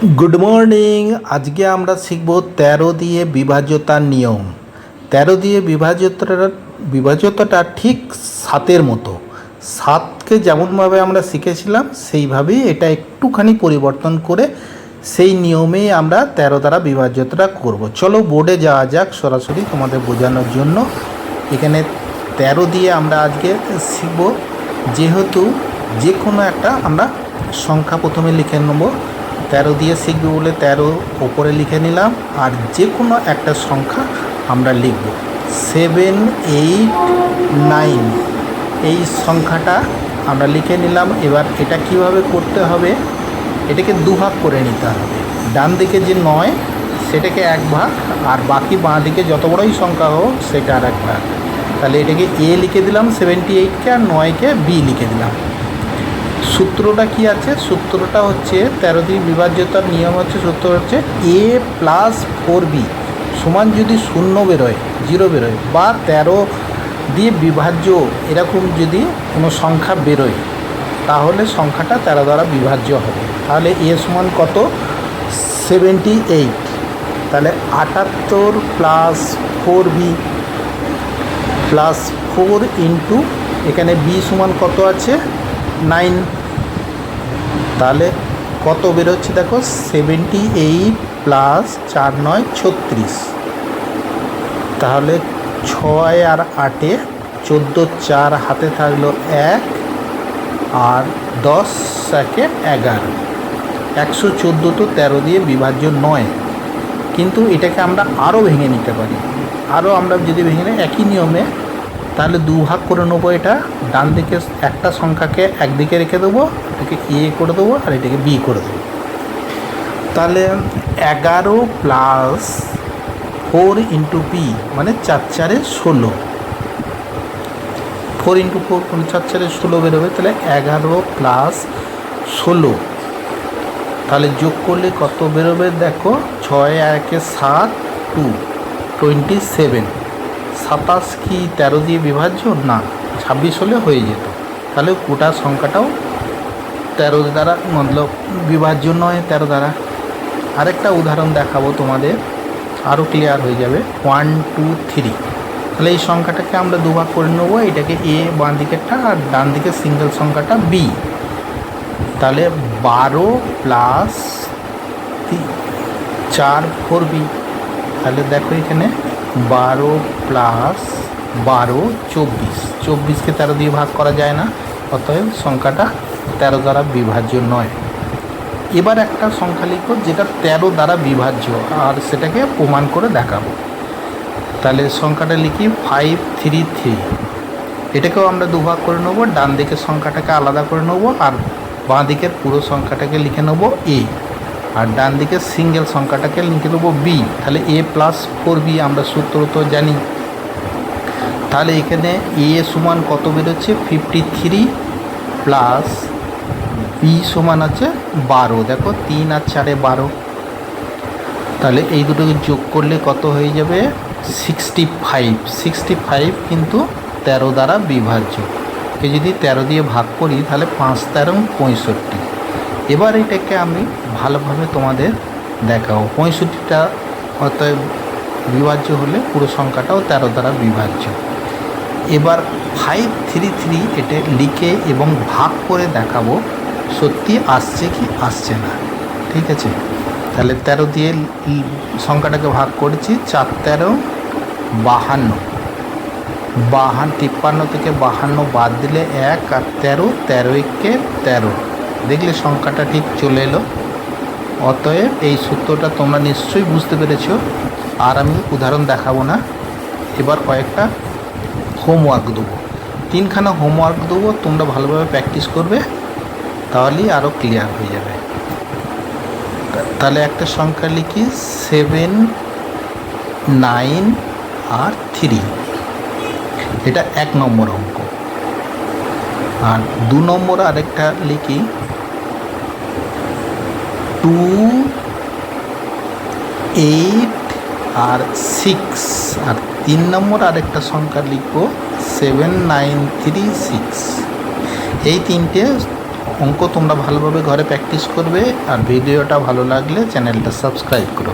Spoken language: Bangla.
গুড মর্নিং আজকে আমরা শিখব তেরো দিয়ে বিভাজ্যতার নিয়ম। তেরো দিয়ে বিভাজ্যতাটা বিভাজ্যতাটা ঠিক সাতের মতো। সাতকে যেমনভাবে আমরা শিখেছিলাম, সেইভাবেই এটা একটুখানি পরিবর্তন করে সেই নিয়মেই আমরা তেরো দ্বারা বিভাজ্যতাটা করব। চলো বোর্ডে যাওয়া যাক সরাসরি তোমাদের বোঝানোর জন্য। এখানে তেরো দিয়ে আমরা আজকে শিখব, যেহেতু যে কোনো একটা আমরা সংখ্যা প্রথমে লিখে নেব। তেরো দিয়ে শিখবে বলে তেরো ওপরে লিখে নিলাম, আর যে কোনো একটা সংখ্যা আমরা লিখব। সেভেন, এইট, নাইন, এই সংখ্যাটা আমরা লিখে নিলাম। এবার এটা কীভাবে করতে হবে? এটাকে দুভাগ করে নিতে হবে। ডান দিকে যে নয়, সেটাকে এক ভাগ, আর বাকি বাঁ দিকে যত বড়ই সংখ্যা হোক, সেটা আর এক ভাগ। তাহলে এটাকে এ লিখে দিলাম সেভেন্টি এইটকে আর নয়কে বি লিখে দিলাম। সূত্রটা কি আছে? সূত্রটা হচ্ছে তেরো দিয়ে বিভাজ্যতার নিয়ম হচ্ছে, সূত্র হচ্ছে এ প্লাস ফোর বি সমান যদি শূন্য বেরোয় জিরো বেরোয় বা তেরো দিয়ে বিভাজ্য এরকম যদি কোনো সংখ্যা বেরোয়, তাহলে সংখ্যাটা তেরো দ্বারা বিভাজ্য হবে। তাহলে এ সমান কত? সেভেন্টি এইট তাহলে আটাত্তর plus four b plus four into এখানে বি সমান কত আছে? নাইন। তাহলে কত বেরোচ্ছে? দেখো সেভেন্টি এইট প্লাস চার নয়, ছত্রিশ। তাহলে ছয় আর আটে চোদ্দ চার হাতে থাকল এক আর দশ একে এগারো। একশো চোদ্দ তো তেরো দিয়ে বিভাজ্য নয়। কিন্তু এটাকে আমরা আরও ভেঙে নিতে পারি। আরও আমরা যদি ভেঙে নিই, একই নিয়মে তাহলে দু ভাগ করে নেব এটা, ডান দিকে একটা সংখ্যাকে একদিকে রেখে দেবো, এটাকে এ করে দেবো আর এটাকে বি করে দেবো। তাহলে এগারো প্লাস ফোর ইন্টু বি মানে চার চারে ষোলো। ফোর ইন্টু ফোর মানে চার চারে ষোলো বেরোবে, তাহলে এগারো প্লাস ষোলো। তাহলে যোগ করলে কত বেরোবে? দেখো, ছয়, একে, সাত টু টোয়েন্টি সেভেন। সাতাশ কি তেরো দিয়ে বিভাজ্য? না, ছাব্বিশ হলে হয়ে যেত। তাহলে গোটা সংখ্যাটাও তেরো দ্বারা মতলব বিভাজ্য নয়, তেরো দ্বারা। আরেকটা উদাহরণ দেখাবো তোমাদের আরও ক্লিয়ার হয়ে যাবে। ওয়ান টু থ্রি তাহলে এই সংখ্যাটাকে আমরা দুভাগ করে নেব, এটাকে এ বাঁ দিকেরটা আর ডান দিকের সিঙ্গেল সংখ্যাটা বি তাহলে বারো প্লাস চার ফোর বি তাহলে দেখো এখানে বারো প্লাস বারো, চব্বিশ। চব্বিশকে তেরো দিয়ে ভাগ করা যায় না, অতএব সংখ্যাটা তেরো দ্বারা বিভাজ্য নয়। এবার একটা সংখ্যা লিখো যেটা তেরো দ্বারা বিভাজ্য, আর সেটাকে প্রমাণ করে দেখাবো। তাহলে সংখ্যাটা লিখি ফাইভ থ্রি থ্রি এটাকেও আমরা দুভাগ করে নেব, ডান দিকের সংখ্যাটাকে আলাদা করে নেব, আর বাঁ দিকের পুরো সংখ্যাটাকে লিখে নেব এ আর ডান দিকের সিঙ্গেল সংখ্যাটাকে লিখে দেবো বি তাহলে এ প্লাস ফোর বি আমরা সূত্র তো জানি। তাহলে এখানে এ সমান কত বেরোচ্ছে? ফিফটি থ্রি প্লাস বি সমান আছে বারো। দেখো, তিন আর চারে বারো। তাহলে এই দুটোকে যোগ করলে কত হয়ে যাবে? সিক্সটি ফাইভ সিক্সটি ফাইভ কিন্তু তেরো দ্বারা বিভাজ্য। কে যদি তেরো দিয়ে ভাগ করি, তাহলে পাঁচ তেরো পঁয়ষট্টি। এবার এটাকে আমি ভালোভাবে তোমাদের দেখাও পঁয়ষট্টিটা অতএব বিভাজ্য হলে পুরো সংখ্যাটাও তেরো দ্বারা বিভাজ্য। এবার ফাইভ থ্রি থ্রি এটা লিখে এবং ভাগ করে দেখাবো, সত্যি আসছে কি আসছে না। ঠিক আছে? তাহলে তেরো দিয়ে সংখ্যাটাকে ভাগ করেছি, চার তেরো, বাহান্ন। বাহান্ন তিপ্পান্ন থেকে বাহান্ন বাদ দিলে এক আর তেরো তেরো একে তেরো। দেখলে সংখ্যাটা ঠিক চলে এলো। অতএব এই সূত্রটা তোমরা নিশ্চয়ই বুঝতে পেরেছ। আর আমি উদাহরণ দেখাবো না। এবার কয়েকটা হোমওয়ার্ক দেবো। তিনখানা হোমওয়ার্ক দেবো, তোমরা ভালোভাবে প্র্যাকটিস করবে, তাহলেই আরও ক্লিয়ার হয়ে যাবে। তাহলে একটা সংখ্যা লিখি সেভেন নাইন আর থ্রি এটা এক নম্বর অঙ্ক। আর দু নম্বর আরেকটা লিখি। টু, এইট আর সিক্স। আর তিন নম্বর আরেকটা সংখ্যা লিখব, সেভেন, নাইন, থ্রি, সিক্স। এই তিনটে অঙ্ক তোমরা ভালোভাবে ঘরে প্র্যাকটিস করবে। আর ভিডিওটা ভালো লাগলে চ্যানেলটা সাবস্ক্রাইব করো।